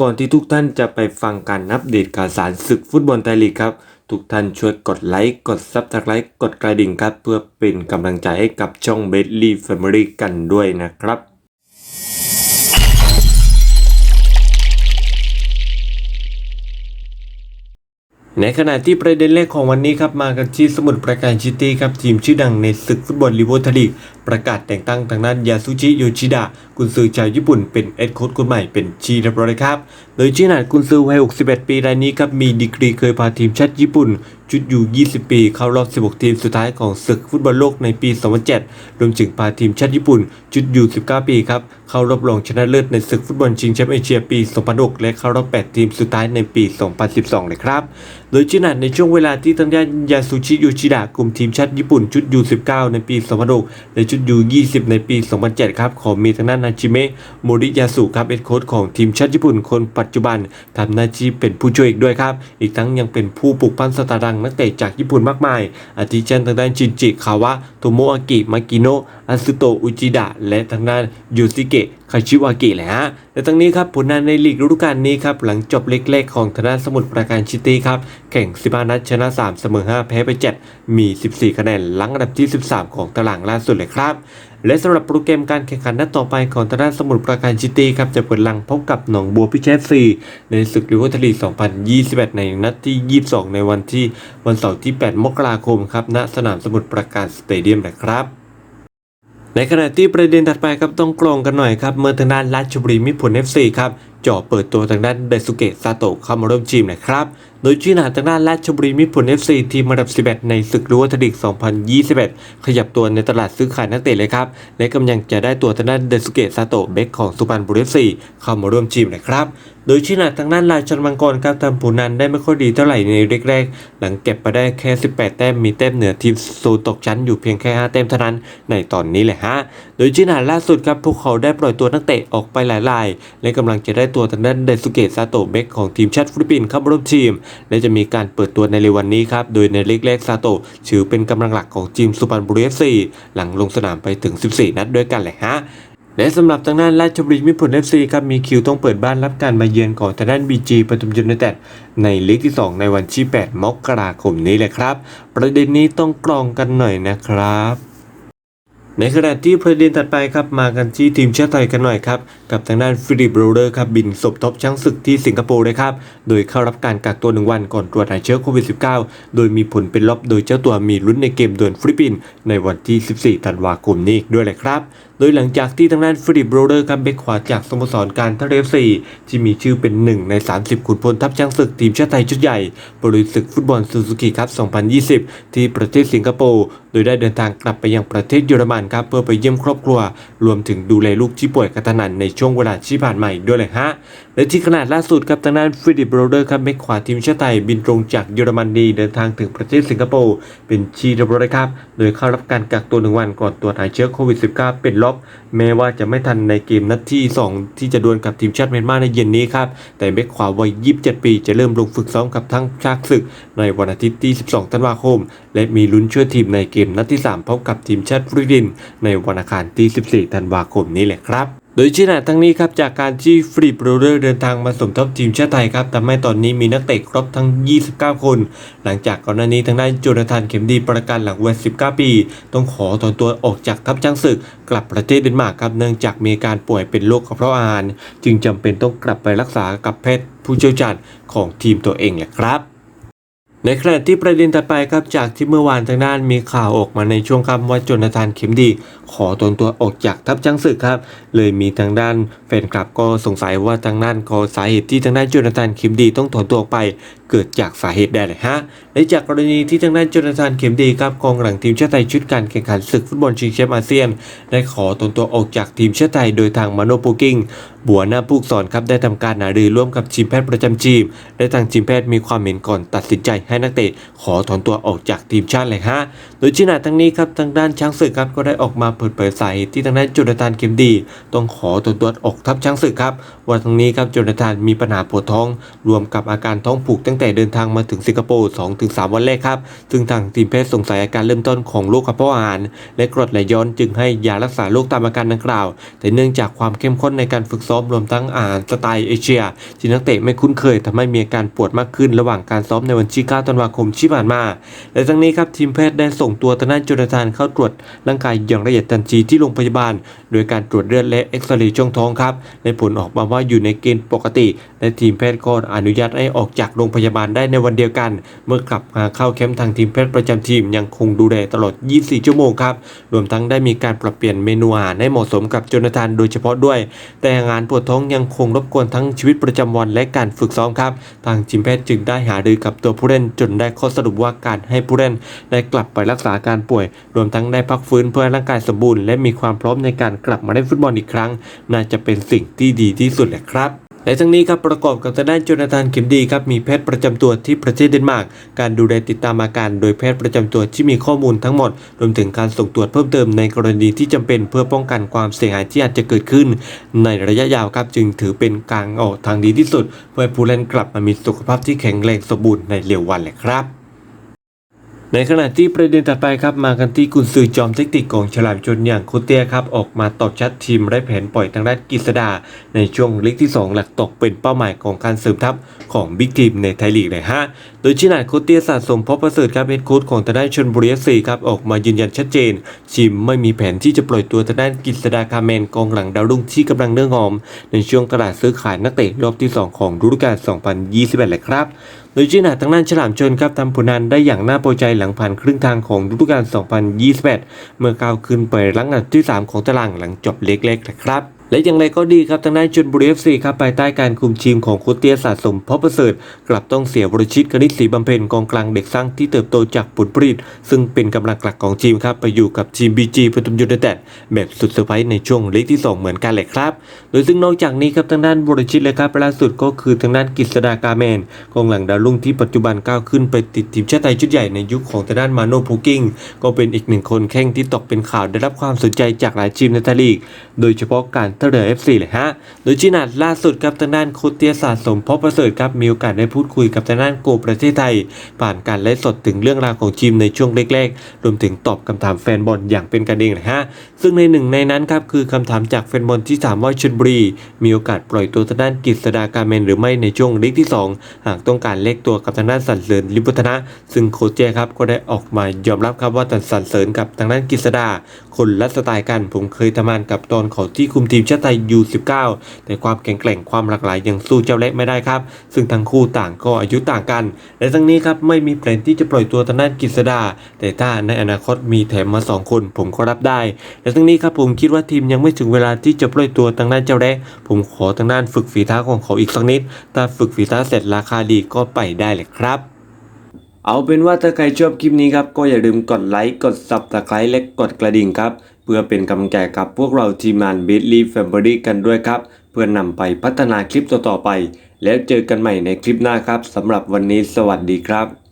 ก่อนที่ทุกท่านจะไปฟังการอัปเดตข่าวสารศึกฟุตบอลไทยลีกครับ ทุกท่านช่วยกดไลค์กดซับสไครต์กดกระดิ่งครับ เพื่อเป็นกำลังใจให้กับช่องเบสลี่แฟมิลี่กันด้วยนะครับ ในขณะที่ประเด็นแรกของวันนี้ครับมากันที่สมุทรปราการซิตี้ครับทีมชื่อดังในศึกฟุตบอลลีโวทลีก ประกาศแต่งตั้งทางด้านยาสุจิโยชิดะกุนซือชาวญี่ปุ่นเป็นเอ็ดโค้ชคนใหม่เป็นชีเรียบร้อยครับ โดยชินาดกุนซือวัย 61 ปีรายนี้ครับมีดีกรีเคยพาทีมชาติญี่ปุ่นจุดอยู่ 20 ปี เข้ารอบ 16 ทีมสุดท้ายของศึกฟุตบอลโลกในปี 2007 รวมถึงพาทีมชาติญี่ปุ่นจุดอยู่ 19 ปีครับ เข้ารอบรองชนะเลิศในศึกฟุตบอลชิงแชมป์เอเชียปี 2006 และเข้ารอบ 8 ทีมสุดท้ายในปี 2012 เลยครับ โดยชินาดในช่วงเวลาที่ทางด้านยาสุชิโยชิดะกลุ่มทีมชาติญี่ปุ่นจุดยู19ในปี 2006 และจุดอยู่20 ในปี 2007 ครับ ของมีทางด้านนาจิเมะโมริยาสุครับเอ็ดโค้ชของทีมชาติญี่ปุ่นคนปัจจุบันทำหน้าที่เป็นผู้ช่วยอีกด้วยครับ อีกทั้งยังเป็นผู้ปลุกปั้นสตาร์ดังนักเตะจากญี่ปุ่นมากมาย อาทิเช่นทางด้านชินจิคาวะโทโมอากิมากิโนะอาซุโตะอุจิดะและทางด้านยูซิเกะ คาชิวากิแหละฮะและทั้งนี้ครับผลงานในลีกฤดูกาลนี้ครับหลังจบเล็กๆ ของทางด้าสมุทรปราการชิตี้ครับแข่ง 15 นัดชนะ 3 เสมอ 5 แพ้ไป 7 มี 14 คะแนนหลังอันดับที่ 13 ของตารางล่าสุดเลยครับ และสำหรับโปรแกรมการแข่งขันนัดต่อไปของทางด้าสมุทรปราการซิตี้ครับจะเปิดลังพบกับหนองบัวพิเชษซีในศึกลิเวอร์พูลลี2021 ในนัดที่ 22 ในวันที่วันเสาร์ที่ 8 มกราคมครับณสนามสมุทรปราการสเตเดียมนะครับ ในขณะที่ประเด็นถัดไปครับต้องกรองกันหน่อยครับเมื่อทางด้านราชบุรีมิผลเอฟซีครับจ่อเปิดตัวทางด้านเดซุเกะซาโตะเข้ามาร่วมทีมนะครับโดยชื่หนาทางด้านราชบุรีมิตรผล FC ทีมอันดับ 11 ในศึกรั้วทดิก 2021 ขยับตัวในตลาดซื้อขายนักเตะเลยครับ และกำลังจะได้ตัวทางด้านเดซุเกะซาโตะเบคของสุพรรณบุรี FC เข้ามาร่วมทีมนะครับ โดยชื่อหนาทางด้านราชันมังกรครับทำผลงานได้ไม่ค่อยดีเท่าไหร่ในแรกๆ หลังเก็บไปได้แค่ 18 แต้มมีแต้มเหนือทีมโซตกชั้นอยู่เพียงแค่ 5 แต้มเท่านั้นในตอนนี้แหละฮะ โดยชื่อหนาล่าสุดครับพวกเขาได้ปล่อยตัวนักเตะออกไปหลายราย และกำลังจะได้ตัวทางด้านเดซุเกะซาโตะเบคของทีมชาติฟิลิปปินส์เข้ามาร่วมทีมและจะมีการเปิดตัวในเร็ววันนี้ครับ โดยในเล็กแรกซาโตะถือเป็นกำลังหลักของทีมสุพรรณบุรีเอฟซีหลังลงสนามไปถึง 14 นัดด้วยกันแหละฮะและสำหรับทางด้านราชบุรีมิผลเอฟซีครับมีคิวต้องเปิดบ้านรับการมาเยือนของทางด้านบีจีปทุมยูไนเต็ดในลีกที่ 2 ในวันที่ 8 มกราคมนี้เลยครับ ประเด็นนี้ต้องกรองกันหน่อยนะครับ ในขณะที่ประเด็นถัดไปครับมากันที่ทีมชาติไทยกันหน่อยครับกับทางด้านฟิลิปโรเดอร์ครับบินสมทบช้างศึกที่สิงคโปร์เลยครับโดยเข้ารับการกักตัวหนึ่งวันก่อนตรวจหาเชื้อโควิด -19 โดยมีผลเป็นลบโดยเจ้าตัวมีลุ้นในเกมดวลฟิลิปปินส์ในวันที่ 14 ธันวาคมนี้อีกด้วยเลยครับโดยหลังจากที่ทางด้านฟิลิปโรเดอร์ครับเบคขวาจากสโมสรการท่าเรือซีที่มีชื่อเป็นหนึ่งใน 30 ขุนพลทัพช้างศึกทีมชาติไทยชุดใหญ่บริศึกฟุตบอลซูซูกิครับ 2020 ที่ประเทศสิงคโปร์โดยได้เดินทางกลับไปยังประเทศเยอรมันครับเพื่อไปเยี่ยมครอบครัว รวมถึงดูแลลูกที่ป่วยกระทันหันในช่วงเวลาที่ผ่านมาอีกด้วยเลยฮะ และที่ขนาดล่าสุดครับทางด้านฟิลิปโรเดอร์ครับเบคขวาทีมชาติไทยบินตรงจากเยอรมนีเดินทางถึงประเทศสิงคโปร์เป็นชีเรียบร้อยครับ โดยเข้ารับการกักตัวหนึ่งวันก่อนตรวจหาเชื้อโควิด -19 เป็นลบ แม้ว่าจะไม่ทันในเกมนัดที่ 2 ที่จะดวลกับทีมชาติเมียนมาในเย็นนี้ครับแต่เบคขวาวัย 27 ปีจะเริ่มลงฝึกซ้อมกับทั้งชากศึก ในวันอาทิตย์ที่ 12 ธันวาคม และมีลุ้นช่วยทีมในเกมนัดที่ 3 พบกับทีมชาติฟิลิปปินส์ในวันอังคารที่ 14 ธันวาคมนี้แหละครับ โดยชี้หนาทั้งนี้ครับจากการที่ฟรีโปรเดอร์เดินทางมาสมทบทีมชาติไทยครับทำให้ตอนนี้มีนักเตะครบทั้ง 29 คน หลังจากก่อนหน้านี้ทางด้านโจนาธานเข็มดีประกันหลังวัย 19 ปี ต้องขอถอนตัวออกจากทัพช้างศึก กลับประเทศเดนมาร์กครับเนื่องจากมีการป่วยเป็นโรคกระเพาะอาหาร จึงจำเป็นต้องกลับไปรักษากับแพทย์ผู้เชี่ยวชาญของทีมตัวเองแหละครับ ในขณะที่ประเด็นต่อไปครับจากที่เมื่อวานทางด้านมีข่าวออกมาในช่วงค่ำว่าโจนาธานเข็มดี ขอตนตัวออกจากทัพช้างศึกครับ เลยมีทางด้านแฟนคลับก็สงสัยว่าทางด้านก็สาเหตุที่ทางด้านโจนาธานเข็มดีต้องถอนตัวออกไป เกิดจากสาเหตุใดเลยฮะและจากกรณีที่ทางด้านจนาธานเข็มดีครับกองหลังทีมชาติไทยชุดการแข่งขันศึกฟุตบอลชิงแชมป์อาเซียน ได้ขอตนตัวออกจากทีมชาติไทยโดยทางมาโนโปกิ้งบัวหน้าผู้สอนครับได้ทำการหารือร่วมกับทีมแพทย์ประจำทีมและทางทีมแพทย์มีความเห็นก่อนตัดสินใจให้นักเตะขอถอนตัวออกจากทีมชาติเลยฮะโดยชินาทั้งนี้ครับทางด้านช้างศึกครับก็ได้ออกมาเปิดเผยสาเหตุที่ทางด้านโจนาธานเข็มดี ต้องขอถอนตัวออกทัพช้างศึกครับว่าทางนี้ครับโจนาธานมีปัญหาปวดท้อง รวมกับอาการท้องผูกตั้งงแต่เดินทางมาถึงสิงคโปร์2-3 วันแรกครับ ซึ่งทางทีมแพทย์สงสัยอาการเริ่มต้นของโรคกระเพาะอาหาร และกรดไหลย้อนจึงให้ยารักษาโรคตามอาการดังกล่าว แต่เนื่องจากความเข้มข้นในการฝึกซ้อมรวมทั้งอาหารสไตล์เอเชียที่นักเตะไม่คุ้นเคยทำให้มีอาการปวดมากขึ้นระหว่างการซ้อมในวันที่9ธันวาคมที่ผ่านมา และทั้งนี้ครับทีมแพทย์ได้ส่งตัวทางด้านโจนาธานเข้าตรวจร่างกายอย่างละเอียดทันทีที่โรงพยาบาล โดยการตรวจเลือดและเอ็กซเรย์ช่องท้องครับในผลออกมาว่าอยู่ในเกณฑ์ปกติ และทีมแพทย์ก็อนุญาตให้ออกจากโรงพยาบาลได้ในวันเดียวกัน เมื่อกลับมาเข้าแคมป์ทางทีมแพทย์ประจำทีมยังคงดูแลตลอด 24 ชั่วโมงครับ รวมทั้งได้มีการปรับเปลี่ยนเมนูอาหารให้เหมาะสมกับโจนาธานโดยเฉพาะด้วย แต่อาการปวดท้องยังคงรบกวนทั้งชีวิตประจำวันและการฝึกซ้อมครับ ทางทีมแพทย์จึงได้หารือกับตัวผู้เล่นจนได้ข้อสรุปว่าการให้ผู้เล่นได้กลับไปรักษาอาการป่วย รวมทั้งได้พักฟื้นเพื่อให้ร่างกายสมบูรณ์และมีความพร้อมในการกลับมาเล่นฟุตบอลอีกครั้ง น่าจะเป็นสิ่งที่ดีที่สุดแหละครับ และทั้งนี้ครับประกอบกับทางด้านโจนาธานเข็มดีครับมีแพทย์ประจำตัวที่ประเทศเดนมาร์กการดูแลติดตามอาการ โดยแพทย์ประจำตัวที่มีข้อมูลทั้งหมดรวมถึงการส่งตรวจเพิ่มเติมในกรณีที่จำเป็นเพื่อป้องกันความเสียหายที่อาจจะเกิดขึ้น ในระยะยาวครับจึงถือเป็นการออกทางดีที่สุด เพื่อผู้เล่นกลับมามีสุขภาพที่แข็งแรงสมบูรณ์ในเร็ววันแหละครับ ในขณะที่ประเด็นถัดไปครับมากันที่กุนซือจอมเทคนิคของฉลามชนอย่างโคเตียครับออกมาตอบชัดทีมไร้แผนปล่อยทางด้านกฤษดา ในช่วงลีกที่ 2 หลักตกเป็นเป้าหมายของการเสริมทัพของบิ๊กทีมในไทยลีกเลยฮะโดยชินาดโคเตียสะสมพบประเสริฐครับเฮดโค้ชของทางด้านชนบุรีเอฟซีครับออกมายืนยันชัดเจนทีมไม่มีแผนที่จะปล่อยตัวทางด้านกฤษดาคาเมนกองหลังดาวรุ่งที่กำลังเนื้องหอม ในช่วงตลาดซื้อขายนักเตะรอบที่ 2 ของฤดูกาล 2021เลยครับโดยจีน่าทางด้านฉลามชนครับทำผลงานได้อย่างน่าพอใจหลังผ่านครึ่งทางของฤดูกาล 2021 เมื่อก้าวขึ้นไปรั้งอันดับที่ 3 ของตารางหลังจบเล็กๆนะครับ และอย่างไรก็ดีครับทางด้านชนบุรีเอฟซีครับภายใต้การคุมทีมของโคเตียสะสมเพราะประเสริฐ กลับต้องเสียวรชิตกนิษฐ์ศรีบำเพ็ญกองกลางเด็กสร้างที่เติบโตจากผลผลิต ซึ่งเป็นกำลังหลักของทีมครับไปอยู่กับทีมบีจีปทุมยูไนเต็ดแบบสุดเซอร์ไพรส์ในช่วงเล็กที่ 2 เหมือนกันแหละครับ โดยซึ่งนอกจากนี้ครับทางด้านบรชิตเลยครับล่าสุดก็คือทางด้านกฤษดากาแมนกองหลังดาวรุ่งที่ปัจจุบันก้าวขึ้นไปติดทีมชาติไทยชุดใหญ่ในยุคของทางด้านมาโนพูกิ้งก็เป็นอีกหนึ่งคนแข้งที่ตกเป็นข่าวได้รับความสนใจจากหลายทีมในไทยลีก โดยเฉพาะการเทเรือเอฟซีเลยฮะ โดยจีนาดล่าสุดครับทางด้านโคชเตียสะสมพราะประเสริฐครับมีโอกาสได้พูดคุยกับทางด้านโกประเทศไทย ผ่านการไลฟ์สดถึงเรื่องราวของทีมในช่วงแรกๆ รวมถึงตอบคำถามแฟนบอลอย่างเป็นกันเองเลยฮะ ซึ่งในหนึ่งในนั้นครับคือคำถามจากแฟนบอลที่ถามว่าชลบุรี มีโอกาสปล่อยตัวทางด้านกฤษดาการเมนหรือไม่ในช่วงลีกที่ 2 หากต้องการเลขตัวกับทางด้านสันเสริญลิมพุทนะ ซึ่งโคชเจครับก็ได้ออกมายอมรับครับว่าตันสันเสริญกับทางด้านกฤษดา คนละสไตล์กันผมเคยทำงานกับตอนเขาที่คุมทีมชาติไทยยู19แต่ความแข็งแกร่งความหลากหลายยังสู้เจ้าเล็กไม่ได้ครับ ซึ่งทั้งคู่ต่างก็อายุต่างกัน และทั้งนี้ครับไม่มีแผนที่จะปล่อยตัวทางด้านกฤษดา แต่ถ้าในอนาคตมีแถมมาสองคนผมก็รับได้ และทั้งนี้ครับผมคิดว่าทีมยังไม่ถึงเวลาที่จะปล่อยตัวทางด้านเจ้าแรกผมขอทางด้านฝึกฝีเท้าของเขาอีกสักนิดถ้าฝึกฝีเท้าเสร็จราคาดีก็ไปได้เลยครับเอาเป็นว่าถ้าใครชอบคลิปนี้ครับ ก็อย่าลืมกดไลค์ กด subscribe และกดกระดิ่งครับ พื่อเป็นกำลังใจกับพวกเราทีมงาน b i t l y Family กันด้วยครับ เพื่อนำไปพัฒนาคลิปต่อๆไป แล้วเจอกันใหม่ในคลิปหน้าครับสำหรับวันนี้สวัสดีครับ